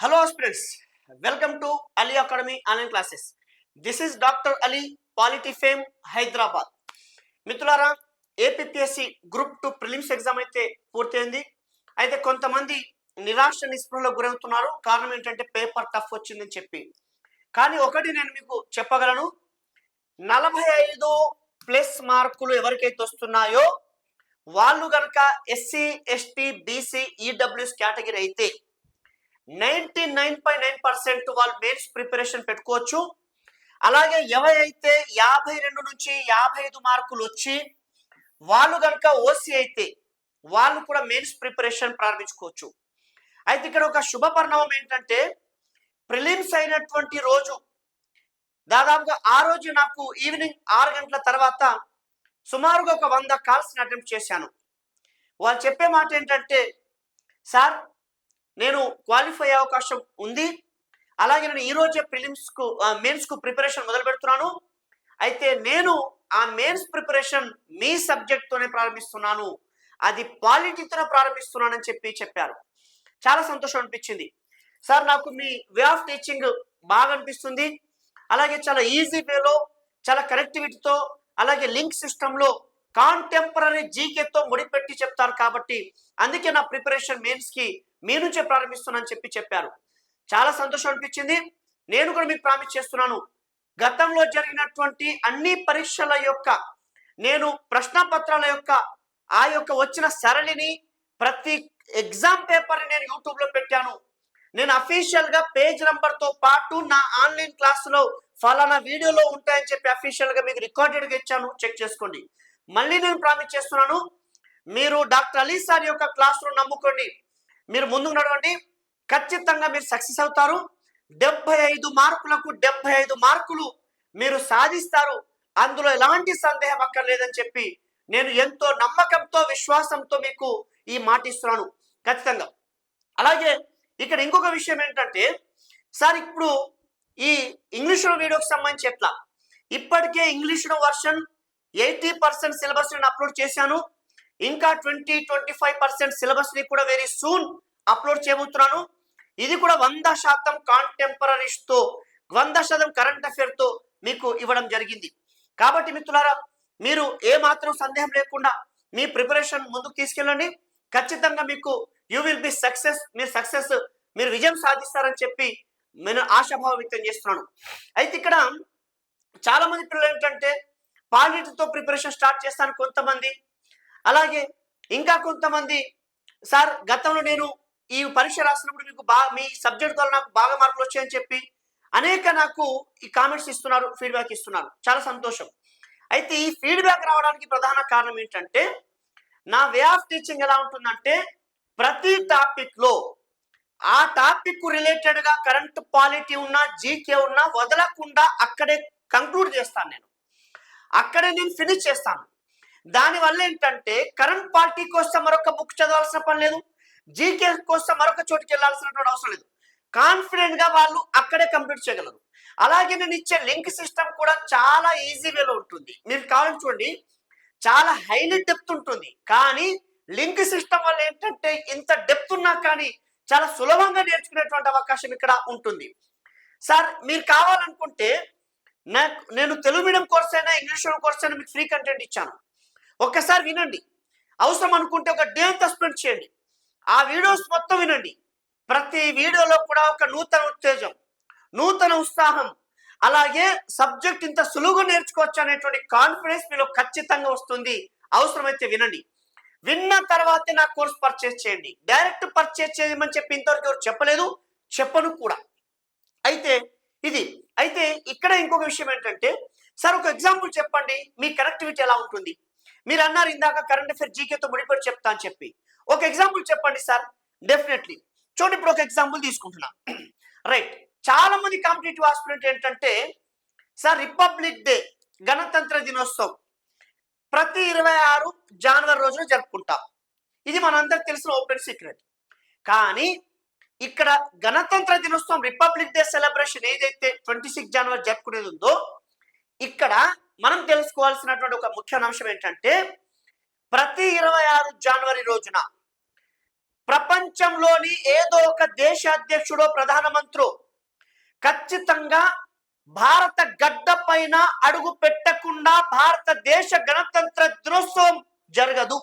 Hello students welcome to Ali academy online classes this is doctor Ali polity fame Hyderabad మిత్రులారా APSC group two prelims exam అయితే పూర్తయింది. అయితే కొంతమంది నిరాశ నిస్పృహలో గురవుతున్నారు. కారణం ఏంటంటే పేపర్ టఫ్ వచ్చిందని చెప్పి. కానీ ఒకటి నేను మీకు చెప్పగలను. నలభై ఐదు ప్లస్ మార్కులు ఎవరికైతే వస్తున్నాయో వాళ్ళు కనుక SC ST BC EWS category అయితే ninety nine point nine percent వాళ్ళు మెయిన్స్ ప్రిపరేషన్ పెట్టుకోవచ్చు. అలాగే ఎవరైతే యాభై రెండు నుంచి యాభై ఐదు మార్కులు వచ్చి వాళ్ళు కనుక ఓసీ అయితే వాళ్ళు కూడా మెయిన్స్ ప్రిపరేషన్ ప్రారంభించుకోవచ్చు. అయితే ఇక్కడ ఒక శుభ పరిణామం ఏంటంటే ప్రిలిమ్స్ అయినటువంటి రోజు దాదాపుగా ఆ రోజు నాకు ఈవినింగ్ ఆరు గంటల తర్వాత సుమారుగా ఒక వంద కాల్స్ని అటెంప్ట్ చేశాను. వాళ్ళు చెప్పే మాట ఏంటంటే సార్ నేను క్వాలిఫై అయ్యే అవకాశం ఉంది. అలాగే నేను ఈ రోజే ప్రిలిమ్స్కు మెయిన్స్కు ప్రిపరేషన్ మొదలు పెడుతున్నాను. అయితే నేను ఆ మెయిన్స్ ప్రిపరేషన్ మీ సబ్జెక్ట్తోనే ప్రారంభిస్తున్నాను. అది పాలిటీతోనే ప్రారంభిస్తున్నానని చెప్పి చెప్పారు. చాలా సంతోషం అనిపించింది. సార్ నాకు మీ వే ఆఫ్ టీచింగ్ బాగా అనిపిస్తుంది. అలాగే చాలా ఈజీ వేలో చాలా కనెక్టివిటీతో అలాగే లింక్ సిస్టంలో కాంటెంపరీ జీకేతో ముడిపెట్టి చెప్తారు కాబట్టి అందుకే నా ప్రిపరేషన్ మెయిన్స్కి మీ నుంచే ప్రారంభిస్తున్నానని చెప్పి చెప్పారు. చాలా సంతోషం అనిపించింది. నేను కూడా మీకు ప్రామిస్ చేస్తున్నాను. గతంలో జరిగినటువంటి అన్ని పరీక్షల యొక్క నేను ప్రశ్నపత్రాల యొక్క ఆ యొక్క వచ్చిన సరళిని ప్రతి ఎగ్జామ్ పేపర్ నేను యూట్యూబ్లో పెట్టాను. నేను అఫీషియల్గా పేజ్ నెంబర్తో పాటు నా ఆన్లైన్ క్లాసులో ఫలానా వీడియోలో ఉంటాయని చెప్పి అఫీషియల్గా మీకు రికార్డెడ్గా ఇచ్చాను. చెక్ చేసుకోండి. మళ్ళీ నేను ప్రామిస్ చేస్తున్నాను. మీరు డాక్టర్ అలీ సార్ యొక్క క్లాస్ రూమ్ నమ్ముకోండి. మీరు ముందుకు నడవండి ఖచ్చితంగా మీరు సక్సెస్ అవుతారు. డెబ్బై ఐదు మార్కులకు డెబ్బై ఐదు మార్కులు మీరు సాధిస్తారు. అందులో ఎలాంటి సందేహం అక్కర్లేదని చెప్పి నేను ఎంతో నమ్మకంతో విశ్వాసంతో మీకు ఈ మాట ఇస్తున్నాను. ఖచ్చితంగా. అలాగే ఇక్కడ ఇంకొక విషయం ఏంటంటే సార్ ఇప్పుడు ఈ ఇంగ్లీషులో వీడియోకి సంబంధించి ఎట్లా? ఇప్పటికే ఇంగ్లీషులో వర్షన్ ఎయిటీ పర్సెంట్ సిలబస్ నేను అప్లోడ్ చేశాను. ఇంకా ట్వంటీ ట్వంటీ ఫైవ్ పర్సెంట్ సిలబస్ని కూడా వెరీ సూన్ అప్లోడ్ చేయబోతున్నాను. ఇది కూడా వంద శాతం కాంటెంపరీస్తో వంద శాతం కరెంట్ అఫేర్తో మీకు ఇవ్వడం జరిగింది. కాబట్టి మిత్రులారా మీరు ఏ మాత్రం సందేహం లేకుండా మీ ప్రిపరేషన్ ముందుకు తీసుకెళ్ళండి. ఖచ్చితంగా మీకు యూ విల్ బి సక్సెస్ మీరు సక్సెస్ మీరు విజయం సాధిస్తారని చెప్పి నేను ఆశాభావం వ్యక్తం చేస్తున్నాను. అయితే ఇక్కడ చాలా మంది పిల్లలు ఏంటంటే పాలిటితో ప్రిపరేషన్ స్టార్ట్ చేస్తాను కొంతమంది. అలాగే ఇంకా కొంతమంది సార్ గతంలో నేను ఈ పరీక్ష రాసినప్పుడు మీకు బాగా మీ సబ్జెక్ట్ ద్వారా నాకు బాగా మార్కులు వచ్చాయని చెప్పి అనేక నాకు ఈ కామెంట్స్ ఇస్తున్నారు ఫీడ్బ్యాక్ ఇస్తున్నారు. చాలా సంతోషం. అయితే ఈ ఫీడ్బ్యాక్ రావడానికి ప్రధాన కారణం ఏంటంటే నా వే ఆఫ్ టీచింగ్ ఎలా ఉంటుందంటే ప్రతి టాపిక్లో ఆ టాపిక్ రిలేటెడ్గా కరెంట్ పాలిటీ ఉన్నా జీకే ఉన్నా వదలకుండా అక్కడే కంక్లూడ్ చేస్తాను నేను. అక్కడే నేను ఫినిష్ చేస్తాను. దానివల్ల ఏంటంటే కరెంట్ పార్టీ కోసం మరొక బుక్ చదవాల్సిన పని లేదు. జీకే కోసం మరొక చోటుకి వెళ్ళాల్సినటువంటి అవసరం లేదు. కాన్ఫిడెంట్గా వాళ్ళు అక్కడే కంప్లీట్ చేయగలరు. అలాగే నేను ఇచ్చే లింక్ సిస్టమ్ కూడా చాలా ఈజీ వేలో ఉంటుంది. మీరు కావాలని చూడండి చాలా హైలీ డెప్త్ ఉంటుంది. కానీ లింక్ సిస్టమ్ వల్ల ఏంటంటే ఇంత డెప్త్ ఉన్నా కానీ చాలా సులభంగా నేర్చుకునేటువంటి అవకాశం ఇక్కడ ఉంటుంది. సార్ మీరు కావాలనుకుంటే నాకు నేను తెలుగు మీడియం కోర్స్ అయినా ఇంగ్లీష్ మీడియం కోర్స్ అయినా మీకు ఫ్రీ కంటెంట్ ఇచ్చాను. ఒక్కసారి వినండి. అవసరం అనుకుంటే ఒక డే అంతా స్పెండ్ చేయండి. ఆ వీడియోస్ మొత్తం వినండి. ప్రతి వీడియోలో కూడా ఒక నూతన ఉత్తేజం నూతన ఉత్సాహం అలాగే సబ్జెక్ట్ ఇంత సులువుగా నేర్చుకోవచ్చు అనేటువంటి కాన్ఫిడెన్స్ మీలో ఖచ్చితంగా వస్తుంది. అవసరమైతే వినండి. విన్న తర్వాతే నా కోర్స్ పర్చేస్ చేయండి. డైరెక్ట్ పర్చేస్ చేయమని చెప్పి ఇంతవరకు ఎవరు చెప్పలేదు. చెప్పను కూడా. అయితే ఇది. అయితే ఇక్కడ ఇంకొక విషయం ఏంటంటే సార్ ఒక ఎగ్జాంపుల్ చెప్పండి. మీ కనెక్టివిటీ ఎలా ఉంటుంది? మీరు అన్నారు ఇందాక కరెంట్ అఫేర్ జీకేతో ముడిపడి చెప్తా అని చెప్పి. ఒక ఎగ్జాంపుల్ చెప్పండి సార్ డెఫినెట్లీ చూడండి ఇప్పుడు ఒక ఎగ్జాంపుల్ తీసుకుంటున్నా. రైట్ చాలా మంది కాంపిటేటివ్ ఆస్పిరెంట్ ఏంటంటే సార్ రిపబ్లిక్ డే గణతంత్ర దినోత్సవం ప్రతి ఇరవై ఆరు జనవరి రోజున జరుపుకుంటాం. ఇది మనందరికి తెలిసిన ఓపెన్ సీక్రెట్ కానీ ఇక్కడ గణతంత్ర దినోత్సవం రిపబ్లిక్ డే సెలబ్రేషన్ ఏదైతే ట్వంటీ సిక్స్ జనవరి జరుపుకునేది ఉందో ఇక్కడ మనం తెలుసుకోవాల్సినటువంటి ఒక ముఖ్యమైన అంశం ఏంటంటే ప్రతి ఇరవై ఆరు జనవరి రోజున ప్రపంచంలోని ఏదో ఒక దేశ అధ్యక్షుడో ప్రధానమంత్రి ఖచ్చితంగా భారత గడ్డ పైన అడుగు పెట్టకుండా భారతదేశ గణతంత్ర దినోత్సవం జరగదు.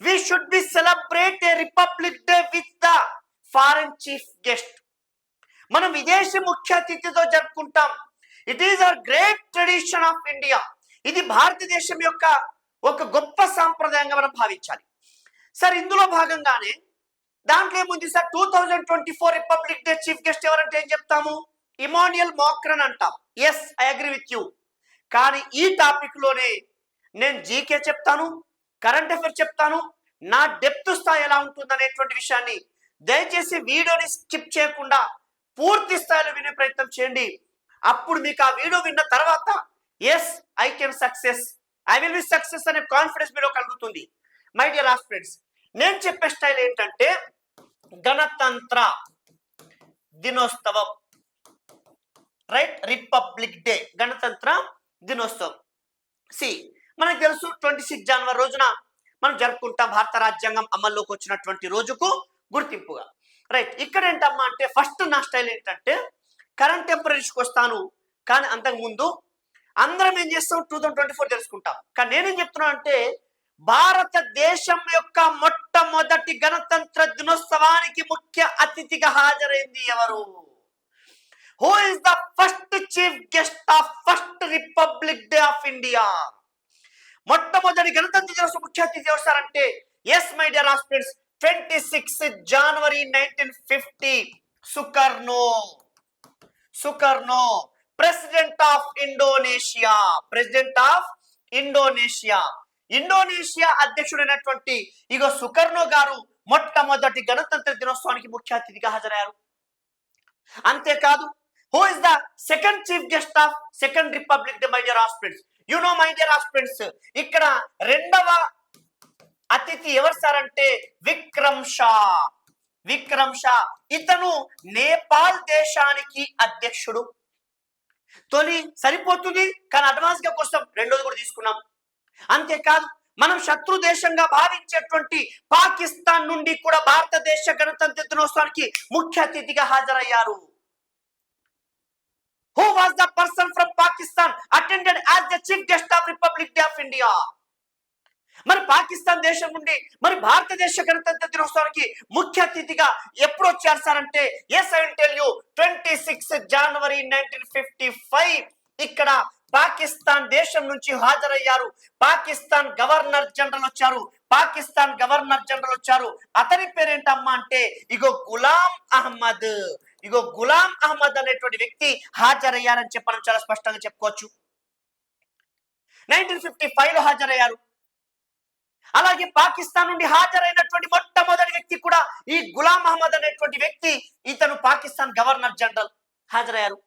We should be celebrate a republic day with the foreign chief guest మనం విదేశీ ముఖ్య అతిథితో జరుపుకుంటాం. It is our great tradition of India ఇది భారతదేశం యొక్క ఒక గొప్ప సాంప్రదాయంగా మనం భావించాలి. సార్ ఇందులో భాగంగానే దాంట్లో ఏముంది sir? Two thousand twenty four republic day chief guest ఎవరంటే ఏం చెప్తాము? ఇమానియల్ మోక్రన్ అంటాం. Yes I agree with you కానీ ఈ టాపిక్లోనే నేను జీకే చెప్తాను కరెంట్ అఫేర్ చెప్తాను నా డెప్త్ స్థాయి ఎలా ఉంటుంది అనేటువంటి విషయాన్ని దయచేసి వీడియోని స్కిప్ చేయకుండా పూర్తి స్థాయిలో వినే ప్రయత్నం చేయండి. అప్పుడు మీకు ఆ వీడియో విన్న తర్వాత yes I can success I will be success అనే కాన్ఫిడెన్స్ మీలో కలుగుతుంది. మై డియర్ ఫ్రెండ్స్ నేను చెప్పే స్టైల్ ఏంటంటే గణతంత్ర దినోత్సవం. రైట్ రిపబ్లిక్ డే గణతంత్ర దినోత్సవం. సి మనకు తెలుసు ట్వంటీ సిక్స్ జనవరి రోజున మనం జరుపుకుంటాం భారత రాజ్యాంగం అమల్లోకి వచ్చినటువంటి రోజుకు గుర్తింపుగా. రైట్ ఇక్కడ ఏంటమ్మా అంటే ఫస్ట్ నా స్టైల్ ఏంటంటే కరెంట్ టెంపరీస్కి వస్తాను. కానీ అంతకు ముందు అందరం ఏం చేస్తాం? టూ థౌసండ్ ట్వంటీ ఫోర్ తెలుసుకుంటాం. కానీ నేనేం చెప్తున్నా అంటే భారతదేశం యొక్క మొట్టమొదటి గణతంత్ర దినోత్సవానికి ముఖ్య అతిథిగా హాజరైంది ఎవరు? Who is the first chief guest of first Republic Day of India మొట్టమొదటి గణతంత్ర దినోత్సవ ముఖ్య అతిథి ఎవరు అంటే yes my dear hospitals twenty six January nineteen fifty Sukarno Sukarno president of Indonesia. President of Indonesia. Indonesia అధ్యక్షుడైనటువంటి ఇగో సుకర్నో గారు మొట్టమొదటి గణతంత్ర దినోత్సవానికి ముఖ్య అతిథిగా హాజరయ్యారు. అంతేకాదు who is the second chief guest of second republic day my dear hospitals you know my dear hospitals ఇక్కడ రెండవ అతిథి ఎవరు సార్ అంటే విక్రమ్ షా. విక్రమ్ షా. ఇతను నేపాల్ దేశానికి అధ్యక్షుడు. తొలి సరిపోతుంది కానీ అడ్వాన్స్గా కోసం రెండోది కూడా తీసుకున్నాం. అంతేకాదు మనం శత్రు దేశంగా భావించేటువంటి పాకిస్తాన్ నుండి కూడా భారతదేశ గణతంత్ర దినోత్సవానికి ముఖ్య అతిథిగా హాజరయ్యారు. Who was the person from Pakistan attended as the chief guest of republic day of India మరి పాకిస్తాన్ దేశం నుండి మరి భారతదేశ గణతంత్ర దినోత్సవానికి ముఖ్య అతిథిగా ఎప్పుడు వచ్చారు సార్ అంటే yes I tell you twenty six January nineteen fifty five ఇక్కడ పాకిస్తాన్ దేశం నుంచి హాజరయ్యారు. పాకిస్తాన్ గవర్నర్ జనరల్ వచ్చారు. పాకిస్తాన్ గవర్నర్ జనరల్ వచ్చారు. అతని పేరేంటమ్మా అంటే ఇగో గులాం అహ్మద్. ఇగో గులాం అహ్మద్ అనేటువంటి వ్యక్తి హాజరయ్యారని చెప్పడం చాలా స్పష్టంగా చెప్పుకోవచ్చు. నైన్టీన్ ఫిఫ్టీ ఫైవ్లో హాజరయ్యారు. అలాగే పాకిస్తాన్ నుండి హాజరైనటువంటి మొట్టమొదటి వ్యక్తి కూడా ఈ గులాం అహ్మద్ అనేటువంటి వ్యక్తి ఇతను పాకిస్తాన్ గవర్నర్ జనరల్ హాజరయ్యారు.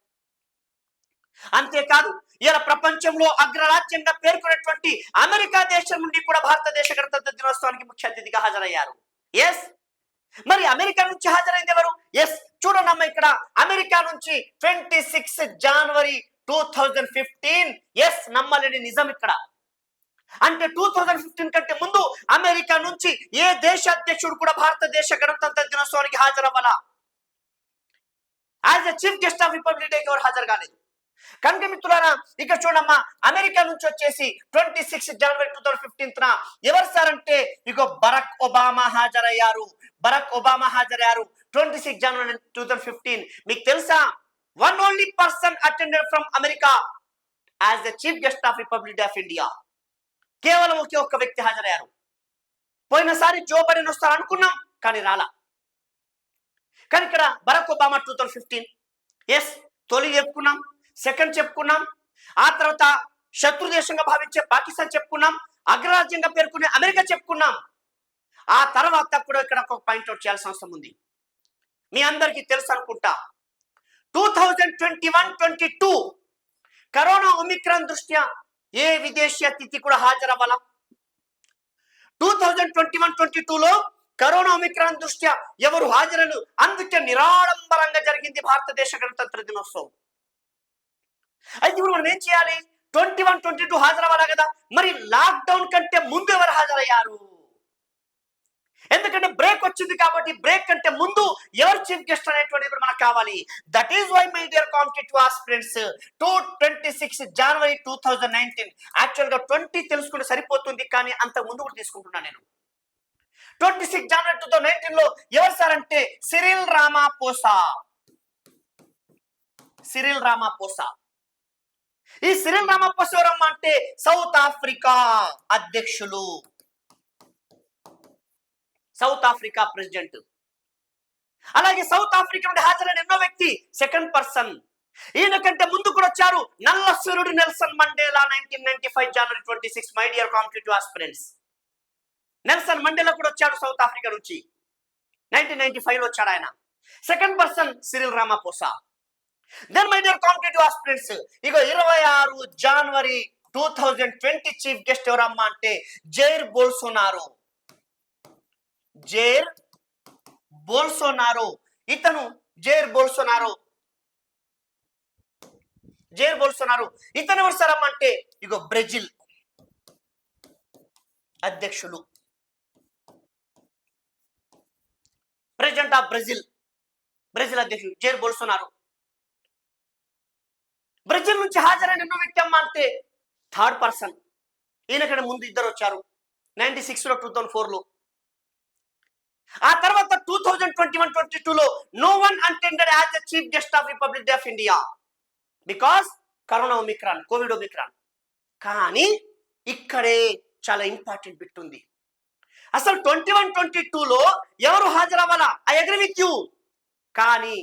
అంతేకాదు ఇలా ప్రపంచంలో అగ్రరాజ్యంగా పేర్కొన్నటువంటి అమెరికా దేశం నుండి కూడా భారతదేశ గణతంత్ర దినోత్సవానికి ముఖ్య అతిథిగా హాజరయ్యారు. ఎస్ మరి అమెరికా నుంచి హాజరైంది ఎవరు? ఎస్ చూడండి అమ్మ ఇక్కడ అమెరికా నుంచి twenty six January two thousand fifteen yes నమ్మలేని నిజం ఇక్కడ. అంటే టూ థౌజండ్ ఫిఫ్టీన్ కంటే ముందు అమెరికా నుంచి ఏ దేశ అధ్యక్షుడు కూడా భారతదేశ గణతంత్ర దినోత్సవానికి హాజరవ్వాలా? As a chief guest of republic డేకి ఎవరు హాజరు కాలేదు? కనుక మిత్రులారా ఇక్కడ చూడమ్మా అమెరికా నుంచి వచ్చేసి twenty six January two thousand fifteenth ఎవరు సార్ అంటే ఇగో బరక్ ఒబామా హాజరయ్యారు. బరక్ ఒబామా హాజరయ్యారు twenty six January two thousand fifteen మీకు తెలుసా? One only person attended from America as the chief guest of republic of India కేవలం ఒకే ఒక్క వ్యక్తి హాజరయ్యారు. పోయినసారి జో బైడెన్ వస్తారు అనుకున్నాం కానీ రాలా. కానీ ఇక్కడ Barack Obama two thousand fifteen yes తొలి చెప్పుకున్నాం సెకండ్ చెప్పుకున్నాం ఆ తర్వాత శత్రు దేశంగా భావించే పాకిస్తాన్ చెప్పుకున్నాం అగ్రరాజ్యంగా పేర్కొనే అమెరికా చెప్పుకున్నాం. ఆ తర్వాత కూడా ఇక్కడ ఒక పాయింట్ అవుట్ చేయాల్సిన అవసరం ఉంది. మీ అందరికీ తెలుసు అనుకుంటా two thousand twenty one twenty two corona Omicron దృష్ట్యా ఏ విదేశీ అతిథి కూడా హాజరవ్వాలా? Two thousand twenty one twenty టూలో కరోనా ఒమిక్రాన్ దృష్ట్యా ఎవరు హాజరలు? అందుకే నిరాడంబరంగా జరిగింది భారతదేశ గణతంత్ర దినోత్సవం. అయితే ఇప్పుడు మనం ఏం చేయాలి? ట్వంటీ వన్ ట్వంటీ టూ హాజరవ్వాలా కదా? మరి లాక్డౌన్ కంటే ముందు ఎవరు హాజరయ్యారు? ఎందుకంటే బ్రేక్ వచ్చింది కాబట్టి బ్రేక్ కంటే ముందు ఎవరు చీఫ్ గెస్ట్ అనేటువంటిది మనకు కావాలి. That is why my dear competitive aspirants two twenty six January two thousand nineteen యాక్చువల్గా ట్వంటీ తెలుసుకుంటే సరిపోతుంది కానీ అంత ముందు కూడా తీసుకుంటున్నాను నేను. Twenty six January two thousand నైన్టీన్లో ఎవరు సార్ అంటే సిరిల్ రామాపోసా సిరిల్ రామాపోసా ఈ సిరిల్ రామాపోసా ఎవరమ్మా అంటే సౌత్ ఆఫ్రికా అధ్యక్షులు. South Africa president. అలాగే సౌత్ ఆఫ్రికా నుండి హాజరైన ఎన్నో వ్యక్తి సెకండ్ పర్సన్. ఈయన కంటే ముందు కూడా వచ్చారు నల్ల సూర్యుడు Nelson Mandela nineteen ninety five January twenty six my dear competitive aspirants Nelson Mandela కూడా వచ్చాడు సౌత్ ఆఫ్రికా నుంచి. నైన్టీన్ నైన్టీ ఫైవ్లో వచ్చాడు ఆయన. Second person Cyril Ramaphosa. Then my dear competitive aspirants ఇక ఇరవై ఆరు జనవరి two thousand twenty chief guest ఎవరమ్మా అంటే జైర్ బోల్సోనారో. జేర్ బోల్సోనారో. ఇతను జేర్ బోల్సోనారో. Jair Bolsonaro. ఇతను ఎవరు సరమ్మంటే ఇగో బ్రెజిల్ అధ్యక్షులు. President of Brazil. బ్రెజిల్ అధ్యక్షుడు జేర్ బోల్సోనారో. బ్రెజిల్ నుంచి హాజరైన ఎన్నో వ్యక్తి అమ్మ అంటే థర్డ్ పర్సన్. ఈయనకంటే ముందు ఇద్దరు వచ్చారు. నైన్టీ సిక్స్లో టూ థౌసండ్ ఫోర్లో ఆ తర్వాత two thousand twenty one twenty two లో no one attended as the chief guest of republic day of India because corona Omicron Covid Omicron కానీ ఇక్కడే చాలా ఇంపార్టెంట్ బిట్ ఉంది. అసలు ట్వంటీ వన్ ట్వంటీ టూలో ఎవరు హాజరవ్వాలా? ఐ అగ్రి విత్ యూ కానీ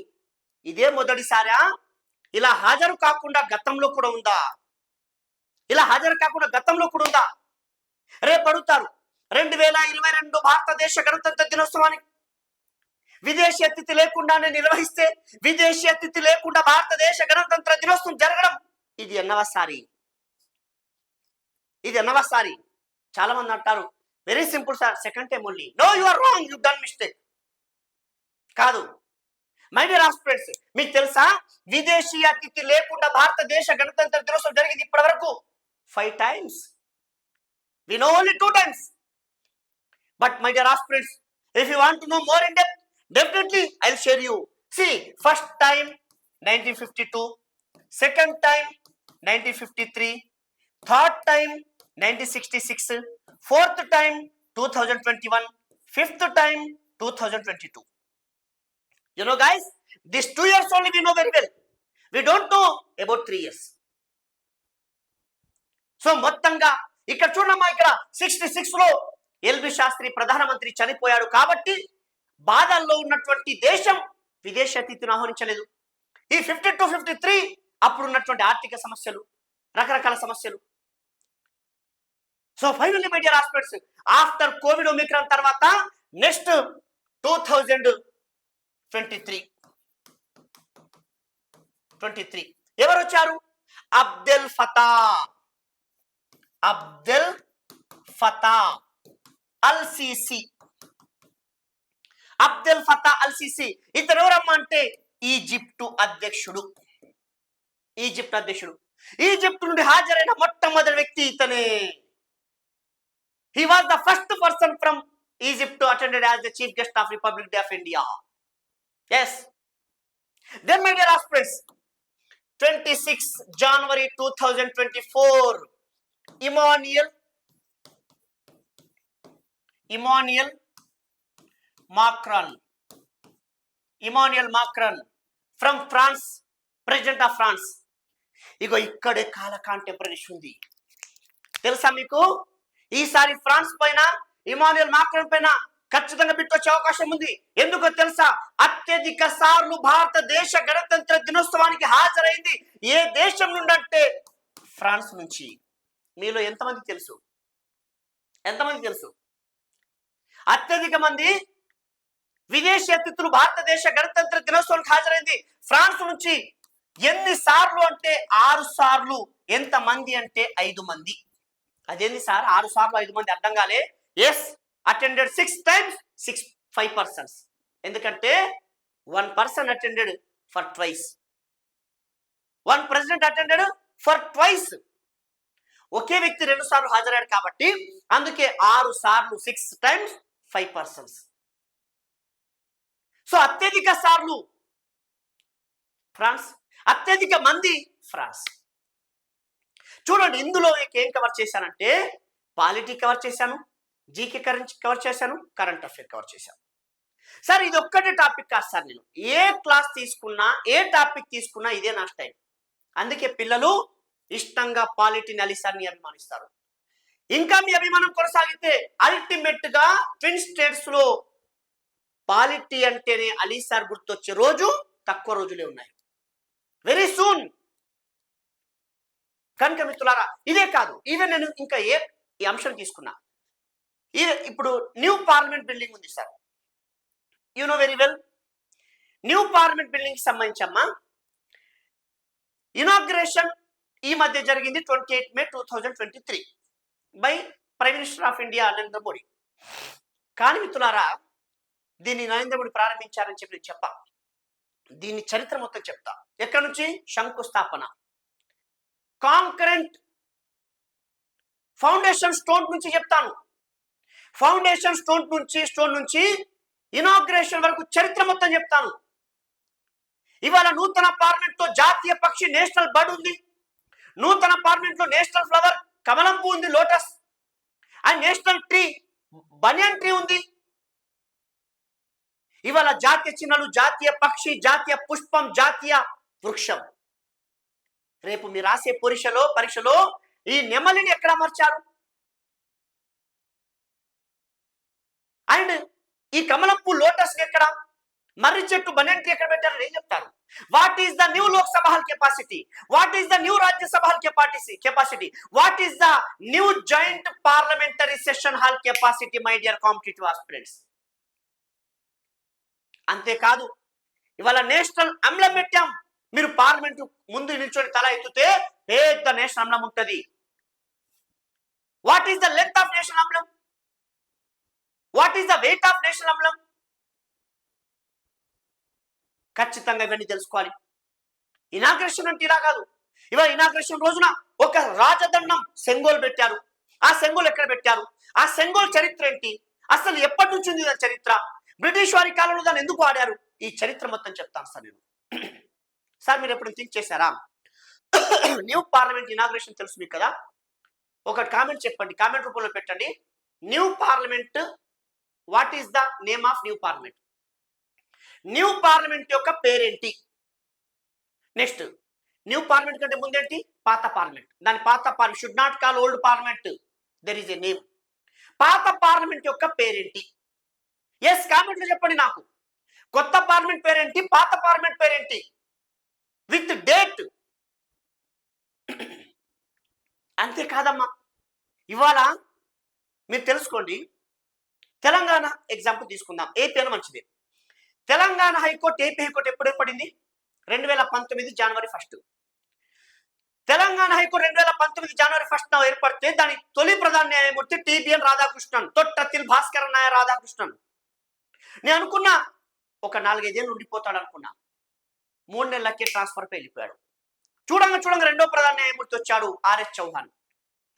ఇదే మొదటిసారా? ఇలా హాజరు కాకుండా గతంలో కూడా ఉందా? ఇలా హాజరు కాకుండా గతంలో కూడా ఉందా? రేపు అడుగుతారు. రెండు వేల ఇరవై రెండు భారతదేశ గణతంత్ర దినోత్సవానికి విదేశీ అతిథి లేకుండానే నిర్వహిస్తే విదేశీ అతిథి లేకుండా భారతదేశ గణతంత్ర దినోత్సవం జరగడం ఇది ఎన్నవసారి ఇది ఎన్నవసారి చాలా మంది అంటారు very simple sir second time only no you are wrong you done mistake కాదు. మై డియర్ ఆస్పిరెంట్స్ మీకు తెలుసా? విదేశీ అతిథి లేకుండా భారతదేశ గణతంత్ర దినోత్సవం జరిగింది ఇప్పటి వరకు five times we know only two times but my dear aspirants if you want to know more in depth definitely I will share you see first time nineteen fifty two second time nineteen fifty three third time nineteen sixty six fourth time two thousand twenty one fifth time two thousand twenty two you know guys this two years only we know very well we don't know about three years so మొత్తంగా ఇక్కడ చూడమ్మా ఇక్కడ sixty six LB Sastry ప్రధానమంత్రి చనిపోయాడు కాబట్టి బాధల్లో ఉన్నటువంటి దేశం విదేశీ అతిథిని ఆహ్వానించలేదు. ఈ ఫిఫ్టీ టు ఫిఫ్టీ త్రీ అప్పుడు ఉన్నటువంటి ఆర్థిక సమస్యలు రకరకాల సమస్యలు. So finally my dear hospitals after Covid Omicron తర్వాత next two thousand twenty three twenty three ఎవరు వచ్చారు? Abdel Fatah. Abdel Fatah. Al Sisi Abdel Fatah Al Sisi ఇతను ఎవరమ్మా ఈజిప్టు అధ్యక్షుడు. ఈజిప్ట్ అధ్యక్షుడు. ఈజిప్ట్ నుండి హాజరైన మొట్టమొదటి వ్యక్తి ఇతనే. He was the first person from Egypt attended as the chief guest of republic day of India yes then my dear aspirants twenty six January two thousand twenty four Emmanuel Emmanuel Macron. Emmanuel Macron from France president of France ఇగో ఇక్కడే కాల కాంటెంపరీష్ ఉంది తెలుసా మీకు? ఈసారి France పైన Emmanuel మాక్రన్ పైన ఖచ్చితంగా పెట్టుకొచ్చే అవకాశం ఉంది. ఎందుకో తెలుసా? అత్యధిక సార్లు భారతదేశ గణతంత్ర దినోత్సవానికి హాజరైంది ఏ దేశం నుండి అంటే ఫ్రాన్స్ నుంచి. మీలో ఎంతమంది తెలుసు? ఎంతమంది తెలుసు? అత్యధిక మంది విదేశీ అతిథులు భారతదేశ గణతంత్ర దినోత్సవానికి హాజరైంది. ఫ్రాన్స్ నుంచి ఎన్ని సార్లు అంటే ఆరు సార్లు ఎంత మంది అంటే ఐదు మంది. అదేంది సార్? ఆరు సార్లు ఐదు మంది అర్థం కాలే? Yes attended six times six five persons ఎందుకంటే one person attended for twice one president attended for twice ఒకే వ్యక్తి రెండు సార్లు హాజరయ్యాడు కాబట్టి అందుకే ఆరు సార్లు six times five persons so అత్యధిక సార్లు ఫ్రాన్స్ అత్యధిక మంది ఫ్రాన్స్. చూడండి ఇందులో ఏం కవర్ చేశానంటే పాలిటీ కవర్ చేశాను జీకే కరెంట్ కవర్ చేశాను కరెంట్ అఫేర్ కవర్ చేశాను. సార్ ఇది ఒక్కటే టాపిక్ కాదు సార్ నేను. ఏ క్లాస్ తీసుకున్నా ఏ టాపిక్ తీసుకున్నా ఇదే నా స్టైల్ అందుకే పిల్లలు ఇష్టంగా పాలిటీని అలిసార్ని అభిమానిస్తారు ఇంకా మీ అభిమానం కొనసాగితే అల్టిమేట్గా ట్విన్ స్టేట్స్లో పాలిటీ అంటేనే అలీ సార్ గుర్తొచ్చే రోజు తక్కువ రోజులే ఉన్నాయి. వెరీ సూన్ కనుక మిత్రులారా ఇదే కాదు ఈవెన్ నేను ఇంకా ఏ ఈ అంశం తీసుకున్నా. ఈ ఇప్పుడు న్యూ పార్లమెంట్ బిల్డింగ్ ఉంది sir. You know very well new parliament building సంబంధించి అమ్మా ఇనాగ్రేషన్ ఈ మధ్య జరిగింది twenty eight May two thousand twenty three by prime minister of India Narendra Modi కానీ మిత్రులారా దీన్ని నరేంద్ర మోడీ ప్రారంభించారని చెప్పి నేను చెప్పా. దీని చరిత్ర మొత్తం చెప్తా. ఎక్కడి నుంచి? శంకుస్థాపన. కాంకరెంట్ ఫౌండేషన్ స్టోన్ నుంచి చెప్తాను. ఫౌండేషన్ స్టోన్ నుంచి స్టోన్ నుంచి ఇనాగ్రేషన్ వరకు చరిత్ర మొత్తం చెప్తాను. ఇవాళ నూతన పార్లమెంట్తో జాతీయ పక్షి నేషనల్ బర్డ్ ఉంది. నూతన పార్లమెంట్లో నేషనల్ ఫ్లవర్ కమలం పువ్వు ఉంది lotus. And national tree banyan tree ఉంది. ఇవాళ జాతీయ చిహ్నలు జాతీయ పక్షి జాతీయ పుష్పం జాతీయ వృక్షం. రేపు మీరు రాసే పరీక్షలో పరీక్షలో ఈ నెమలిని ఎక్కడ అమర్చారు? అండ్ ఈ కమలం పువ్వు లోటస్ ఎక్కడ? మర్రి చెట్టు బనెంట్ ఎక్కడ పెట్టారని ఏం చెప్తారు what is the new Lok Sabha hall capacity what is the new Rajya Sabha hall capacity capacity what is the new joint parliamentary session hall capacity my dear competitive aspirants అంతేకాదు ఇవాళ national అమ్లం పెట్టాం. మీరు parliament ముందు నిల్చొని తల ఎత్తితే పెద్ద national emblem ఉంటుంది. What is the length of national emblem? What is the weight of national emblem? ఖచ్చితంగా ఇవన్నీ తెలుసుకోవాలి. ఇనాగ్రేషన్ అంటే ఇలా కాదు. ఇవాళ ఇనాగ్రేషన్ రోజున ఒక రాజదండం సెంగోల్ పెట్టారు. ఆ సెంగోల్ ఎక్కడ పెట్టారు? ఆ సెంగోల్ చరిత్ర ఏంటి? అసలు ఎప్పటి నుంచి ఉంది దాని చరిత్ర? బ్రిటిష్ వారి కాలంలో దాన్ని ఎందుకు ఆడారు ఈ చరిత్ర మొత్తం చెప్తాను సార్ నేను. సార్ మీరు ఎప్పుడు థింక్ చేశారా? న్యూ పార్లమెంట్ ఇనాగ్రేషన్ తెలుసు మీకు కదా? ఒక కామెంట్ చెప్పండి. కామెంట్ రూపంలో పెట్టండి. New parliament what is the name of new parliament new parliament యొక్క పేరేంటి? నెక్స్ట్ న్యూ పార్లమెంట్ కంటే ముందేంటి? పాత పార్లమెంట్ దాని పాత parliament should not call old parliament there is a name పాత పార్లమెంట్ యొక్క పేరేంటి? ఎస్ కామెంట్లో చెప్పండి నాకు. కొత్త పార్లమెంట్ పేరేంటి? పాత పార్లమెంట్ పేరేంటి? విత్ డేట్ అంతేకాదమ్మా ఇవాళ మీరు తెలుసుకోండి. తెలంగాణ ఎగ్జాంపుల్ తీసుకుందాం. ఏపీ అని మంచిది? తెలంగాణ హైకోర్టు ఏపీ హైకోర్టు ఎప్పుడు ఏర్పడింది? రెండు వేల పంతొమ్మిది జనవరి ఫస్ట్. తెలంగాణ హైకోర్టు రెండు వేల పంతొమ్మిది జనవరి ఫస్ట్ ఏర్పడితే దాని తొలి ప్రధాన న్యాయమూర్తి టిబిఎన్ రాధాకృష్ణన్ తొట్టతిల్ భాస్కర నాయ రాధాకృష్ణన్. నేను అనుకున్నా ఒక నాలుగైదేళ్ళు ఉండిపోతాడు అనుకున్నా. మూడు నెలలకే ట్రాన్స్ఫర్ వెళ్ళిపోయాడు చూడంగా చూడంగా రెండో ప్రధాన న్యాయమూర్తి వచ్చాడు ఆర్ఎస్ చౌహాన్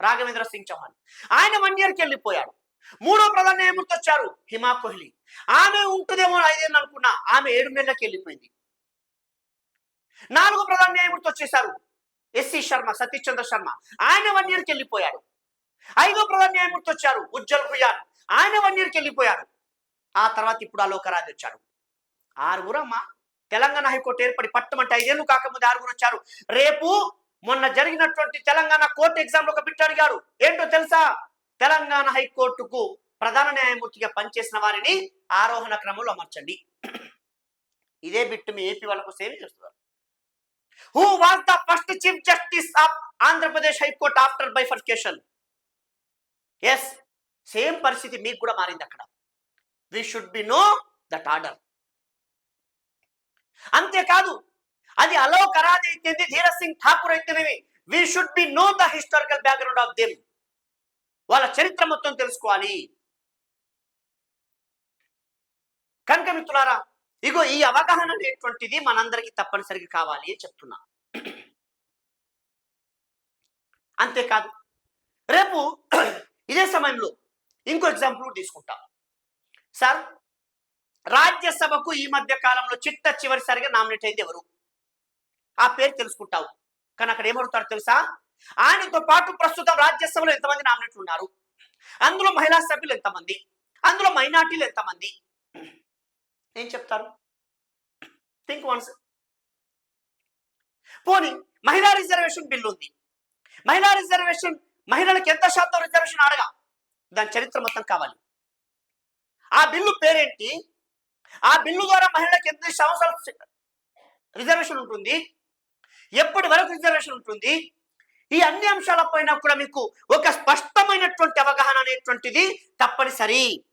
రాఘవేంద్ర సింగ్ చౌహాన్. ఆయన వన్ ఇయర్కి వెళ్ళిపోయాడు. మూడో ప్రధాన న్యాయమూర్తి వచ్చారు? హిమా కోహ్లీ. ఆమె ఉంటుందేమో ఐదేళ్ళు అనుకున్నా ఆమె ఏడు నెలలకి వెళ్ళిపోయింది. నాలుగో ప్రధాన న్యాయమూర్తి వచ్చేసారు? ఎస్సి శర్మ సతీష్ చంద్ర శర్మ ఆయన వన్ ఇయర్కి వెళ్ళిపోయాడు. ఐదో ప్రధాన న్యాయమూర్తి వచ్చారు? ఉజ్జల్ భుయాన్ ఆయన వన్ ఇయర్కి వెళ్ళిపోయారు. ఆ తర్వాత ఇప్పుడు అలోకరాజ్ వచ్చారు ఆరుగురమ్మా తెలంగాణ హైకోర్టు ఏర్పడి పట్టమంటే ఐదేళ్ళు కాకముందు ఆరుగురు వచ్చారు. రేపు మొన్న జరిగినటువంటి తెలంగాణ కోర్టు ఎగ్జామ్లో ఒక బిట్ అడిగారు. ఏంటో తెలుసా? తెలంగాణ హైకోర్టుకు ప్రధాన న్యాయమూర్తిగా పనిచేసిన వారిని ఆరోహణ క్రమంలో అమర్చండి. ఇదే బిట్టు మీ ఏపీ వాళ్ళకు సేవ చేస్తున్నారు. Who was the first chief justice of Andhra Pradesh high court after bifurcation yes same పరిస్థితి మీకు కూడా మారింది అక్కడ. We should be know that order అంతేకాదు అది అలో కరాది అయితేంది Dheeraj Singh Thakur అయితేనేవి we should be know the historical background of them వాళ్ళ చరిత్ర మొత్తం తెలుసుకోవాలి. కనుక మిత్రులారా ఇగో ఈ అవగాహన అనేటువంటిది మనందరికీ తప్పనిసరిగా కావాలి అని చెప్తున్నా. అంతేకాదు రేపు ఇదే సమయంలో ఇంకో ఎగ్జాంపుల్ తీసుకుంటాం. సార్ రాజ్యసభకు ఈ మధ్య కాలంలో చిట్ట చివరిసారిగా నామినేట్ అయింది ఎవరు? ఆ పేరు తెలుసుకుంటావు. కానీ అక్కడ ఏమడుగుతారు తెలుసా? ఆయనతో పాటు ప్రస్తుతం రాజ్యసభలో ఎంతమంది నామినేట్లు ఉన్నారు? అందులో మహిళా సభ్యులు ఎంతమంది? అందులో మైనార్టీలు ఎంతమంది? ఏం చెప్తారు? థింక్ వన్స్ పోనీ మహిళా రిజర్వేషన్ బిల్ ఉంది. మహిళా రిజర్వేషన్ మహిళలకు ఎంత శాతం రిజర్వేషన్ అడగా? దాని చరిత్ర మొత్తం కావాలి. ఆ బిల్లు పేరేంటి? ఆ బిల్లు ద్వారా మహిళలకు ఎంత సంవత్సరాలు రిజర్వేషన్ ఉంటుంది? ఎప్పటి వరకు రిజర్వేషన్ ఉంటుంది? ఈ అన్ని అంశాలపైన కూడా మీకు ఒక స్పష్టమైనటువంటి అవగాహన అనేటువంటిది తప్పనిసరి.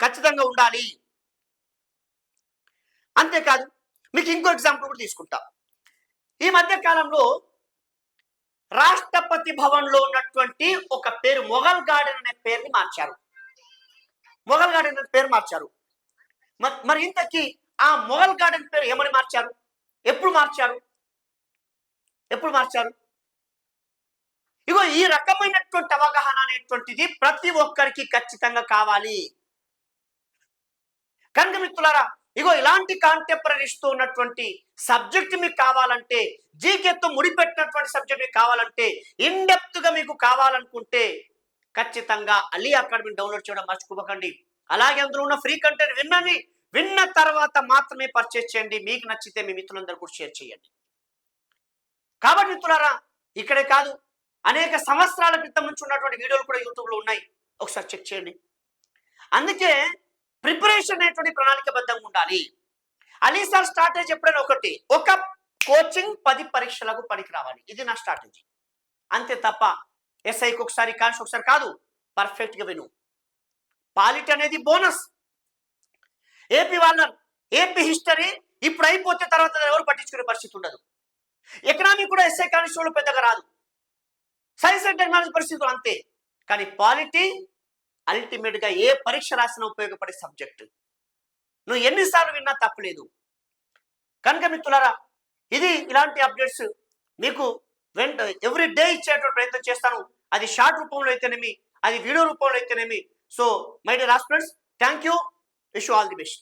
ఖచ్చితంగా ఉండాలి. అంతేకాదు మీకు ఇంకో ఎగ్జాంపుల్ కూడా తీసుకుంటా. ఈ మధ్య కాలంలో రాష్ట్రపతి భవన్లో ఉన్నటువంటి ఒక పేరు మొఘల్ గార్డెన్ అనే పేరుని మార్చారు. మొఘల్ గార్డెన్ అనే పేరు మార్చారు. మరి మరి ఇంతకీ ఆ మొఘల్ గార్డెన్ పేరు ఏమని మార్చారు? ఎప్పుడు మార్చారు? ఎప్పుడు మార్చారు? ఈ రకమైనటువంటి అవగాహన అనేటువంటిది ప్రతి ఒక్కరికి ఖచ్చితంగా కావాలి. కనుక మిత్రులారా ఇగో ఇలాంటి కాంటెంపరీస్తో ఉన్నటువంటి సబ్జెక్ట్ మీకు కావాలంటే జీకేతో ముడిపెట్టినటువంటి సబ్జెక్ట్ మీకు కావాలంటే ఇన్గా మీకు కావాలనుకుంటే ఖచ్చితంగా అలీ అకాడమీ డౌన్లోడ్ చేయడం మర్చిపోకండి. అలాగే అందులో ఉన్న ఫ్రీ కంటెంట్ విన్నని విన్న తర్వాత మాత్రమే పర్చేస్ చేయండి. మీకు నచ్చితే మీ మిత్రులందరూ కూడా షేర్ చేయండి. కాబట్టి మిత్రులారా ఇక్కడే కాదు అనేక సంవత్సరాల క్రితం నుంచి ఉన్నటువంటి వీడియోలు కూడా యూట్యూబ్లో ఉన్నాయి. ఒకసారి చెక్ చేయండి. అందుకే ప్రిపరేషన్ అనేటువంటి ప్రణాళికబద్ధంగా ఉండాలి. అలీసార్ స్ట్రాటజీ ఎప్పుడైనా ఒకటి ఒక కోచింగ్ పది పరీక్షలకు పనికి రావాలి. ఇది నా స్ట్రాటజీ. అంతే తప్ప ఎస్ఐకి ఒకసారి కాన్స్ ఒకసారి కాదు పర్ఫెక్ట్గా విను. పాలిటీ అనేది బోనస్. ఏపీ వాళ్ళ ఏపీ హిస్టరీ ఇప్పుడు అయిపోతే తర్వాత ఎవరు పట్టించుకునే పరిస్థితి ఉండదు. ఎకనామిక్ కూడా ఎస్ఐ కానిస్టేబుల్ పెద్దగా రాదు. సైన్స్ అండ్ టెక్నాలజీ పరిస్థితులు అంతే. కానీ పాలిటీ అల్టిమేట్గా ఏ పరీక్ష రాసినా ఉపయోగపడే సబ్జెక్ట్. నువ్వు ఎన్నిసార్లు విన్నా తప్పలేదు. కనుక మిత్రులారా ఇది ఇలాంటి అప్డేట్స్ మీకు వెంట ఎవ్రీ డే ఇచ్చేటువంటి ప్రయత్నం చేస్తాను. అది షార్ట్ రూపంలో అయితేనేమి అది వీడియో రూపంలో అయితేనేమి. So my dear aspirants thank you wish all the best.